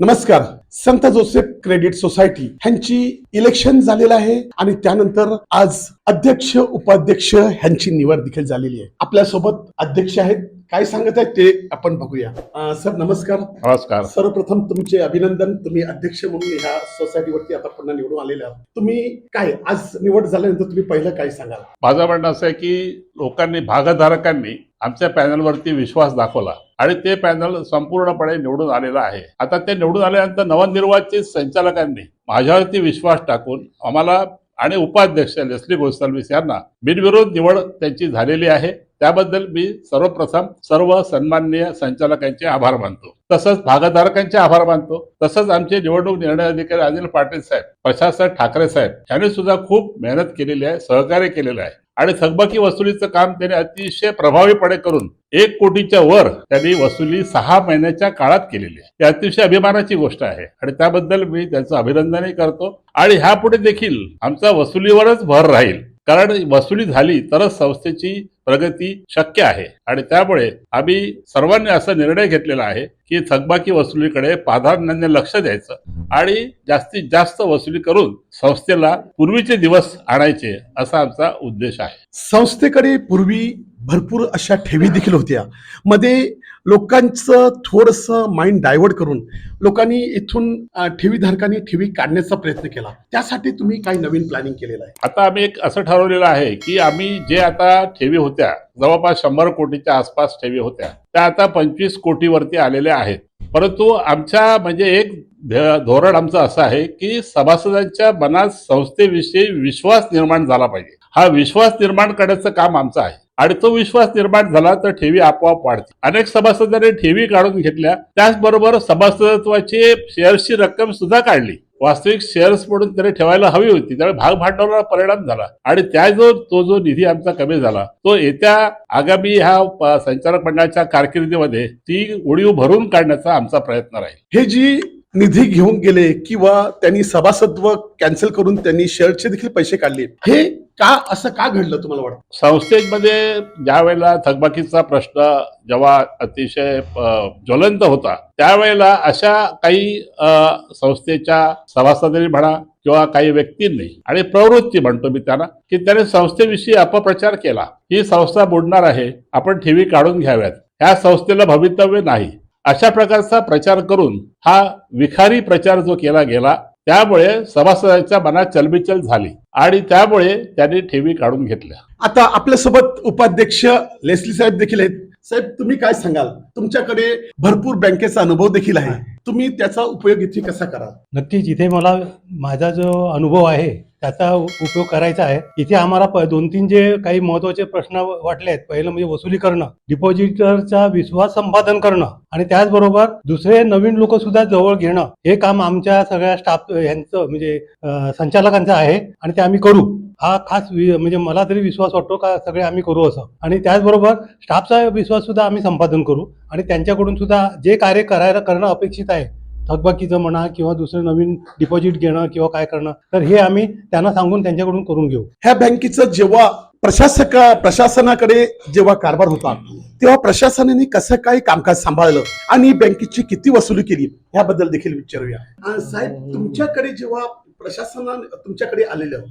नमस्कार. संत Joseph credit society ह्यांची election झालेलं आहे आणि त्यानंतर आज अध्यक्ष उपाध्यक्ष ह्यांची निवड देखील झालेली आहे. आपल्यासोबत अध्यक्ष आहेत. काय सांगत आहेत ते आपण बघूया. सर नमस्कार. नमस्कार. सर्वप्रथम तुमचे अभिनंदन. तुम्ही अध्यक्ष म्हणून ह्या सोसायटीवरती आता पुन्हा निवडून आलेले आहात. तुम्ही काय आज निवड झाल्यानंतर तुम्ही पहिलं काय सांगाल? माझं म्हणणं असं आहे की लोकांनी भागधारकांनी आमच्या पॅनलवरती विश्वास दाखवला. आणि ते पॅनल संपूर्णपणे निवडून आलेलं आहे. आता ते निवडून आल्यानंतर नवनिर्वाचित संचालकांनी माझ्यावरती विश्वास टाकून आम्हाला आणि उपाध्यक्ष लेस्ली गोसालवीस यांना बिनविरोध निवड त्यांची झालेली आहे. त्याबद्दल मी सर्वप्रथम सर्व सन्माननीय संचालकांचे आभार मानतो. तसंच भागधारकांचे आभार मानतो. तसंच आमचे निवडणूक निर्णय अधिकारी अनिल पाटील साहेब प्रशासक ठाकरे साहेब यांनी सुद्धा खूप मेहनत केलेली आहे सहकार्य केलेलं आहे. आणि थकबाकी वसुलीचं काम त्याने अतिशय प्रभावीपणे करून एक कोटीच्या वर त्यांनी वसुली सहा महिन्याच्या काळात केलेली आहे. ही अतिशय अभिमानाची गोष्ट आहे. आणि त्याबद्दल मी त्यांचं अभिनंदनही करतो. आणि ह्यापुढे देखील आमचा वसुलीवरच भर राहील. कारण वसुली झाली तरच संस्थेची प्रगती शक्य आहे. आणि त्यामुळे आम्ही सर्वांनी असा निर्णय घेतलेला आहे की थकबाकी वसुलीकडे प्राधान्याने लक्ष द्यायचं आणि जास्तीत जास्त वसुली करून संस्थेला पूर्वीचे दिवस आणायचे असा आमचा उद्देश आहे. संस्थेकडे पूर्वी भरपूर अशा ठेवी देखील होत्या. मध्ये लोकांचं थोडंसं माइंड डायव्हर्ट करून लोकांनी इथून ठेवीधारकांनी ठेवी काढण्याचा प्रयत्न केला. त्यासाठी तुम्ही काही नवीन प्लॅनिंग केलेलं आहे. आता आम्ही एक असं ठरवलेलं आहे की आम्ही जे आता ठेवी होत्या जवळपास शंभर कोटीच्या आसपास ठेवी होत्या त्या आता पंचवीस कोटीवरती आलेल्या आहेत. परंतु आमच्या म्हणजे एक धोरण आमचं असं आहे की सभासदांच्या मनात संस्थेविषयी विश्वास निर्माण झाला पाहिजे. हा विश्वास निर्माण करण्याचं काम आमचं आहे. आणि तो विश्वास निर्माण झाला तर ठेवी आपोआप वाढते अनेक सभासदांनी ठेवी काढून घेतल्या. त्याचबरोबर सभासदत्वाची शेअर्सची रक्कम सुद्धा काढली. वास्तविक शेअर्स म्हणून त्याने ठेवायला हवी होती. त्यामुळे भाग भांडवलाला परिणाम झाला. आणि त्या जो तो जो निधी आमचा कमी झाला तो येत्या आगामी ह्या संचालक मंडळाच्या कारकिर्दीमध्ये ती उडीव भरून काढण्याचा आमचा प्रयत्न राहील. हे जी निधी घेऊन गेले किंवा त्यांनी सभासत्व कॅन्सल करून त्यांनी शेअरचे देखील पैसे काढले. हे का असं का घडलं तुम्हाला वाटतं? संस्थेमध्ये ज्या वेळेला थकबाकीचा प्रश्न जेव्हा अतिशय ज्वलंत होता त्यावेळेला अशा काही संस्थेच्या सभासदांनी म्हणा किंवा काही व्यक्तींनी आणि प्रवृत्ती म्हणतो मी त्यांना की त्याने संस्थेविषयी अपप्रचार केला. ही संस्था बुडणार आहे आपण ठेवी काढून घ्याव्यात. ह्या संस्थेला भवितव्य नाही. अशा प्रकारचा प्रचार करून हा विखारी प्रचार जो केला गेला त्यामुळे सभासदांच्या मनात चलबिचल झाली आणि त्यामुळे त्यांनी ठेवी काढून घेतल्या. आता आपल्यासोबत उपाध्यक्ष लेस्ली साहेब देखील आहेत. साहेब तुम्ही काय सांगाल? तुमच्याकडे भरपूर बँकेचा अनुभव देखील आहे. तुम्ही त्याचा उपयोग इथे कसा कराल? नक्कीच इथे मला माझा जो अनुभव आहे त्याचा उपयोग करायचा आहे. इथे आम्हाला प- दोन तीन जे काही महत्त्वाचे प्रश्न वाटले आहेत पहिलं म्हणजे वसुली करणं डिपॉझिटरचा विश्वास संपादन करणं आणि त्याचबरोबर दुसरे नवीन लोक सुद्धा जवळ घेणं हे काम आमच्या सगळ्या स्टाफ यांचं म्हणजे संचालकांचं आहे आणि ते आम्ही करू. हा खास वि- म्हणजे मला तरी विश्वास वाटतो का सगळे आम्ही करू असं. आणि त्याचबरोबर स्टाफचा विश्वास सुद्धा आम्ही संपादन करू आणि त्यांच्याकडून सुद्धा जे कार्य करायला करणं अपेक्षित आहे थकबाकीचं म्हणा किंवा दुसरं नवीन डिपॉझिट घेणं किंवा काय करणं तर हे आम्ही त्यांना सांगून त्यांच्याकडून करून घेऊ. ह्या बँकेचं जेव्हा प्रशासक प्रशासनाकडे जेव्हा कारभार होता तेव्हा प्रशासनाने कसं काय कामकाज सांभाळलं आणि बँकेची किती वसुली केली याबद्दल देखील विचारूया. साहेब तुमच्याकडे जेव्हा प्रशासनाने तुमच्याकडे आलेलं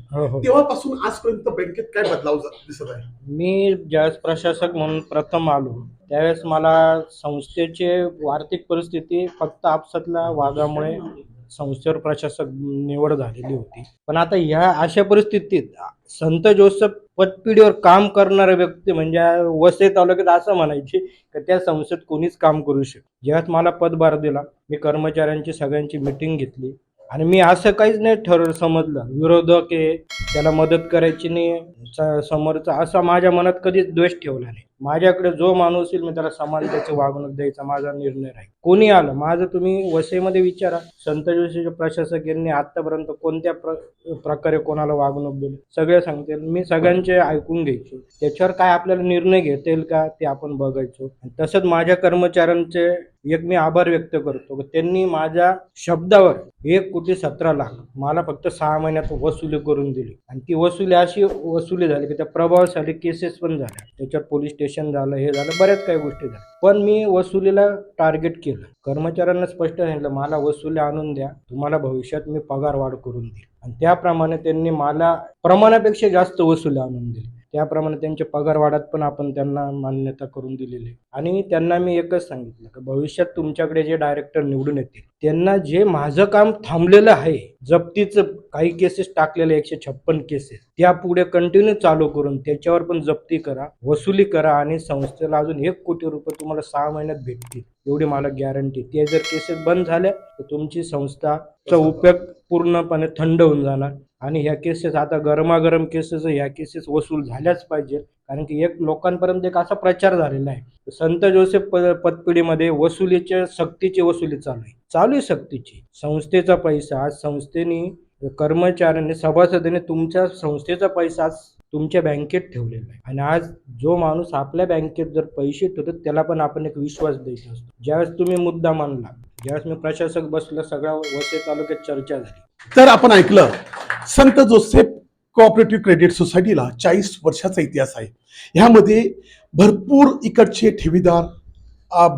तेव्हापासून आजपर्यंत बँकेत काय बदलाव दिसत आहे? मी ज्यावेळेस प्रशासक म्हणून प्रथम आलो त्यावेळेस मला संस्थेचे आर्थिक परिस्थिती फक्त आपसातल्या वादामुळे संस्थेवर प्रशासक निवड झालेली होती. पण आता ह्या अशा परिस्थितीत संत जोसेफ पतपिढीवर काम करणारे व्यक्ती म्हणजे वसई तालुक्यात असं म्हणायचे की त्या संस्थेत कोणीच काम करू शकत ज्यावेळेस मला पदभार दिला मी कर्मचाऱ्यांची सगळ्यांची मिटिंग घेतली. आणि मी असं काहीच नाही ठरवलं समजलं. विरोधक आहे त्याला मदत करायची नाही स- समोरचा असा माझ्या मनात कधीच द्वेष ठेवला नाही. माझ्याकडे जो माणूस येईल मी त्याला समानतेची वागणूक द्यायचा माझा निर्णय राहील. कोणी आलं? माझं तुम्ही वसईमध्ये विचारा. संत जोशीच्या प्रशासक यांनी आतापर्यंत कोणत्या प्र प्रकारे कोणाला वागणूक दिली? सगळे सांगतील. मी सगळ्यांचे ऐकून घ्यायचो. त्याच्यावर काय आपल्याला निर्णय घेता येईल का ते आपण बघायचो. आणि तसंच माझ्या कर्मचाऱ्यांचे एक मी आभार व्यक्त करतो. त्यांनी माझ्या शब्दावर एक कोटी सतरा लाख मला फक्त सहा महिन्यात वसुली करून दिली. आणि ती वसुली अशी वसुली झाली की त्या प्रभावशाली केसेस पण झाल्या. त्याच्यावर पोलीस स्टेशन व्हेरिफिकेशन झालं हे झालं बऱ्याच काही गोष्टी झाल्या. पण मी वसुलीला टार्गेट केलं. कर्मचाऱ्यांना स्पष्ट सांगितलं मला वसुली आणून द्या तुम्हाला भविष्यात मी पगार वाढ करून देईल. आणि त्याप्रमाणे त्यांनी मला प्रमाणापेक्षा जास्त वसुली आणून दिली. त्याप्रमाणे त्यांच्या पगार वाढत पण आपण त्यांना मान्यता करून दिलेली आहे. आणि त्यांना मी एकच सांगितलं की भविष्यात तुमच्याकडे जे डायरेक्टर निवडून येतील त्यांना जे माझं काम थांबलेलं आहे जप्तीचं काही केसेस टाकलेले एकशे छप्पन केसेस त्या पुढे कंटिन्यू चालू करून त्याच्यावर पण जप्ती करा वसुली करा आणि संस्थेला अजून एक कोटी रुपये तुम्हाला सहा महिन्यात भेटतील. एवढी मला गॅरंटी ते जर केसेस बंद झाल्या तर तुमची संस्थाचा उपयोग पूर्णपणे थंड होऊन जाणार. आणि ह्या केसेस आता गरमागरम केसेस ह्या केसेस वसूल झाल्याच पाहिजे कारण की एक लोकांपर्यंत एक असा प्रचार झालेला आहे. संत जोसेफ प पतपिढीमध्ये वसुलीच्या सक्तीची वसुली चालू आहे. चालू आहे सक्तीची. संस्थेचा पैसा आज संस्थेने कर्मचाऱ्यांनी सभासदांनी तुमच्या संस्थेचा पैसा आज तुमच्या बँकेत ठेवलेला आहे. आणि आज जो माणूस आपल्या बँकेत जर पैसे ठेवतो त्याला पण आपण एक विश्वास द्यायचा असतो. ज्यावेळेस तुम्ही मुद्दा मानला ज्यावेळेस मी प्रशासक बसला सगळ्या वसे तालुक्यात चर्चा झाली. तर आपण ऐकलं संत जोसेफ कोऑपरेटिव्ह क्रेडिट सोसायटीला चाळीस वर्षाचा इतिहास आहे. ह्यामध्ये भरपूर इकडचे ठेवीदार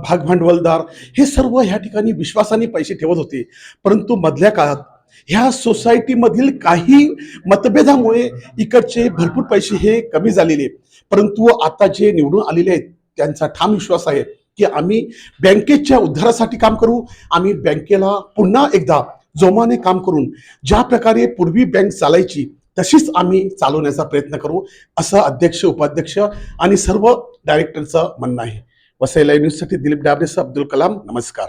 भागभांडवलदार हे सर्व ह्या ठिकाणी विश्वासाने पैसे ठेवत होते. परंतु मधल्या काळात ह्या सोसायटीमधील काही मतभेदामुळे इकडचे भरपूर पैसे हे कमी झालेले. परंतु आता जे निवडून आलेले आहेत त्यांचा ठाम विश्वास आहे की आम्ही बँकेच्या उद्धारासाठी काम करू आम्ही बँकेला पुन्हा एकदा जोमाने काम करून ज्या प्रकारे पूर्वी बँक चालायची तशीच आम्ही चालवण्याचा प्रयत्न करू असं अध्यक्ष उपाध्यक्ष आणि सर्व डायरेक्टरचं म्हणणं आहे. वसई लाईव्ह न्यूजसाठी दिलीप डाबरेसह अब्दुल कलाम नमस्कार.